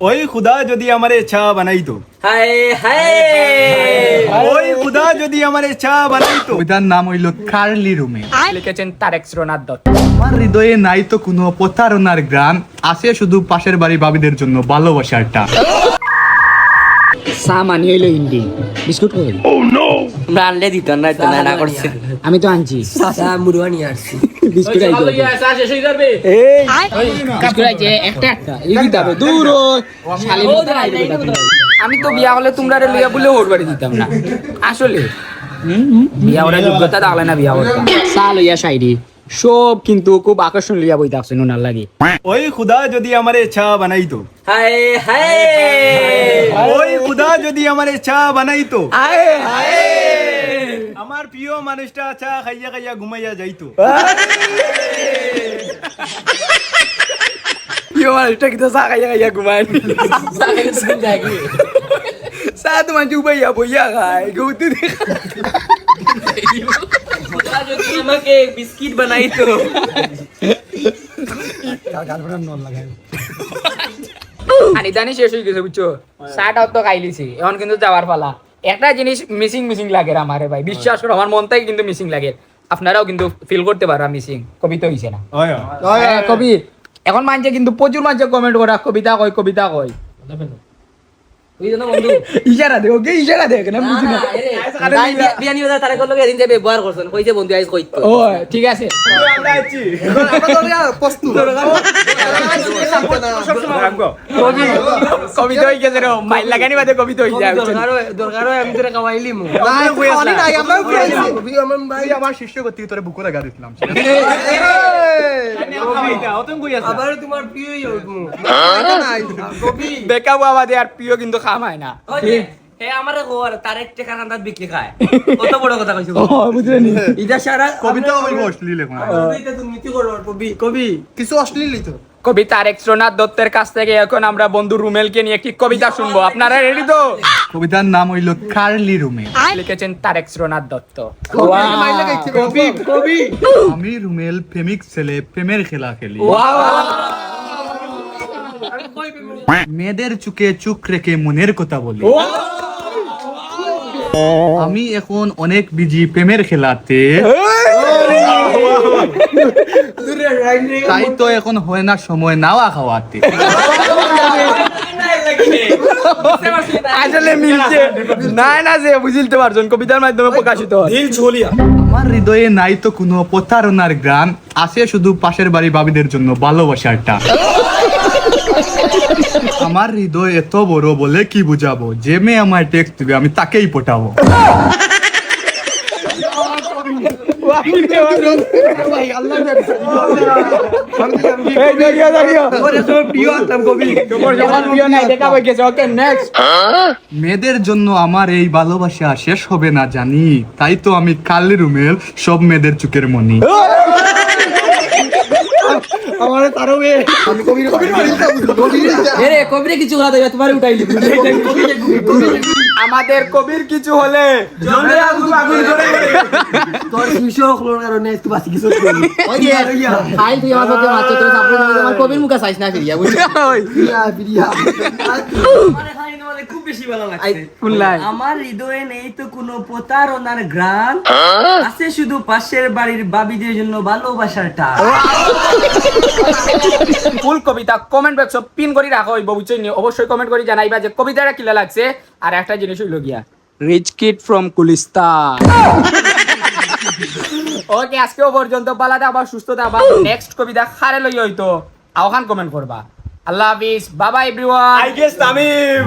ওই খুদা যদি আমার চা বানাইতো। হায় হায়। ওই খুদা যদি আমার চা বানাইতো। ওইটার নাম হইল কার্লি রুমে। লিখেছেন তারেক শ্রোনাথ দত্ত আমার হৃদয়ে নাই তো কোনো প্রতারণার গ্রাম আছে শুধু পাশের বাড়ি বাবিদের জন্য ভালোবাসারটা। চা মানি হইল ইন্ডি। বিস্কুট কই আমরা আনলে দিতাম না তো না না করছে। আমি তো আনছি। চাচা মুড়ুয়া নিয়ে আসছি। বিস্কুট আইতো বিস্কুট আইছে একটা একটা। এই দাবে দূর ওই। শালি মতো আইবে আমি তো বিয়া হলে তোমরা লইয়া বলে ওর বাড়ি দিতাম না। আসলে। বিয়া ওরা যোগ্যতা থাকলে না বিয়া করতাম চা লইয়া সাইডি সব কিন্তু খুব আকর্ষণ লিয়া বই থাকছে নুনার লাগি। ওই খুদা যদি আমারে চা বানাইতো। হায় হায়। ওই খুদা যদি আমারে চা বানাইতো। হায় হায়। আমার প্রিয় মানুষটা চা খাইয়া খাইয়া ঘুমাইয়া যাইতো। প্রিয় মানুষটা কিন্তু চা খাইয়া খাইয়া ঘুমায় চা তো মানুষ উবাইয়া বইয়া খায় গৌতু খোদা যদি আমাকে বিস্কিট বানাইতো আর ইদানি শেষ হয়ে গেছে বুঝছ? চাটাও তো খাইলিছি এখন কিন্তু যাওয়ার পালা। একটা জিনিস মিসিং মিসিং লাগে আমারে ভাই বিশ্বাস করো আমার মন থেকে কিন্তু মিসিং লাগে। আপনারাও কিন্তু ফিল করতে পারা মিসিং কবিতা হইছে না। হ্যাঁ, কবি। এখন মানছে কিন্তু প্রচুর মানছে কমেন্ট করা কবিতা কয় কবিতা কয়। ইশারা দে ওকে ইশারা দে কেন বুঝি না? বিয়ানি বাজার তারে করল এদিন যে ব্যবহার করছেন কইছে বন্ধু আইস কইতো। ও ঠিক আছে। কবি কবিতা হই গেছে রে মাইল লাগানি বাদে কবিতা হই যায় দরকার দরকার আমি তোরে কামাইলি মু। আমার শিষ্য করতে তোরে বুকো লাগা দিছিলাম। আবার তোমার প্রিয়ই বেকা বাবা দে আর প্রিয় কিন্তু খামায় না। হে আমারে গোয়ার তার একটা কানান্দাত বিক্রি খায়। কত বড় কথা কইছো বুঝলেন ইদা সারা কবিতা হইব অশ্লীল এখন। কবিতা তুমি করো কবি। কবি কিছু অশ্লীল তো। কবি তারেক দত্তের কাছ থেকে এখন আমরা বন্ধু রুমেলকে নিয়ে একটি কবিতা শুনব। আপনারা রেডি তো? কবিতার নাম হইল কার্লি রুমে লিখেছেন তারেক শ্রোনাথ দত্ত। কবি কবি আমি রুমেল প্রেমিক ছেলে প্রেমের খেলা খেলি। মেয়েদের চুকে চুক রেখে মনের কথা বলি। আমি এখন অনেক বিজি প্রেমের খেলাতে। তাই তো এখন হয় না সময় নাওয়া খাওয়াতে। আসলে মিলছে। না না যে বুঝতে পারছেন কবিতার মাধ্যমে প্রকাশিত হয়। আমার হৃদয়ে নাই তো কোনো প্রতারণার গ্রাম আছে শুধু পাশের বাড়ি বাবিদের জন্য ভালোবাসারটা আমার হৃদয় এত বড় বলে কি বুঝাবো? যে মেয়ে আমার টেক্সট দিবে আমি তাকেই পটাবো এখন প্রিয় নাই, দেখা হয়ে গেছে। Okay, next. মেয়েদের জন্য আমার এই ভালোবাসা শেষ হবে না জানি। তাই তো আমি কালি রুমেল সব মেয়েদের চুকের মনি। এরে কবিরে কিছু কথা দেবে তোমার উঠাইলি আমাদের কবির কিছু হলে তোর সুশো হলোর কারণে একটু বাসি কিছু খাই তুই আমার পক্ষে মাত্র তোর সাপোর্ট না আমার কবির মুখে চাইছ না ফিরিয়া বুঝলি? খুব বেশি ভালো লাগছে। আমার হৃদয়ে নেই তো কোনো প্রতারণার গ্রাম আছে শুধু পাশের বাড়ির বাবিদের জন্য ভালোবাসার টান ফুল কবিতা কমেন্ট বক্স পিন করে রাখো হইব বুঝছেন? অবশ্যই কমেন্ট করে জানাইবা যে কবিতাটা কিলা লাগছে। আর একটা জিনিস হইল গিয়া রিচ কিড ফ্রম কুলিস্তান ওকে আজকেও পর্যন্ত পালাতে আবার সুস্থ থাকবা। নেক্সট কবিতা খারে লই হইতো। আওখান কমেন্ট করবা। আল্লাহ হাফিজ। বাবা এভরিওয়ান আই গেস তামিম